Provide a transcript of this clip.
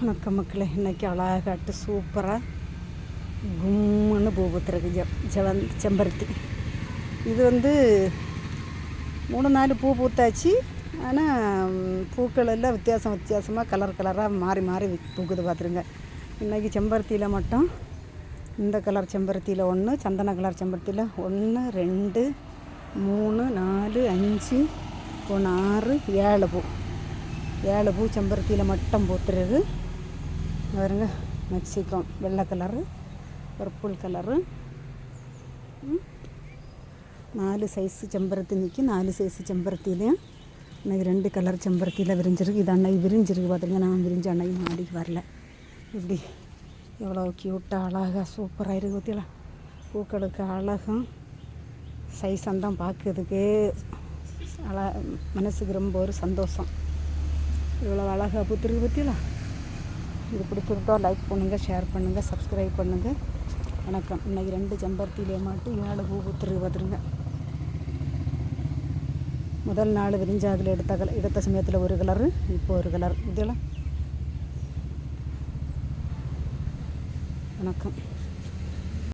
வணக்கம் மக்களே இன்றைக்கி அழகாட்டு சூப்பராக கும்முன்னு பூ பூத்துருக்கு ஜ ஜவந் செம்பருத்தி. இது வந்து மூணு நாலு பூ பூத்தாச்சு. ஆனால் பூக்கள் எல்லாம் வித்தியாசம் வித்தியாசமாக கலர் கலராக மாறி மாறி பூக்குது பார்த்துருங்க இன்றைக்கி செம்பருத்தியில் மட்டும் இந்த கலர் செம்பருத்தியில் ஒன்று சந்தன கலர் செம்பருத்தியில் ஒன்று ரெண்டு மூணு நாலு அஞ்சு ஒன்று ஆறு ஏழு பூ. ஏழு பூ செம்பருத்தியில் மட்டும் பூத்துறது. பாருங்க மெக்சிகோ வெள்ளை கலரு பர்பிள் கலரு நாலு சைஸு செம்பருத்தி நிற்கி நாலு சைஸு செம்பருத்திலையும் இன்னைக்கு ரெண்டு கலர் செம்பருத்தியில் விரிஞ்சிருக்கு. இது அன்னைக்கு விரிஞ்சிருக்கு பார்த்துங்க நான் விரிஞ்ச அன்னைக்கு மாடிக்கு வரல. இப்படி எவ்வளோ க்யூட்டாக அழகாக சூப்பராக இருக்குது பற்றியல பூக்களுக்கு அழகும். சைஸம் தான் பார்க்கறதுக்கே அழ மனசுக்கு ரொம்ப ஒரு சந்தோஷம். இவ்வளோ அழகாக பூத்துருக்கு பற்றியலாம் இது பிடிச்சிருந்தோ லைக் பண்ணுங்கள் ஷேர் பண்ணுங்கள் சப்ஸ்கிரைப் பண்ணுங்கள் வணக்கம். இன்னைக்கு ரெண்டு செம்பருத்தியிலே மட்டும் ஏழு பூ பூத்துரு பார்த்துருங்க முதல் நாள் விரிஞ்சு அதில் எடுத்த கலர் எடுத்த சமயத்தில் ஒரு கலரு இப்போ ஒரு கலர் இதெல்லாம். வணக்கம்.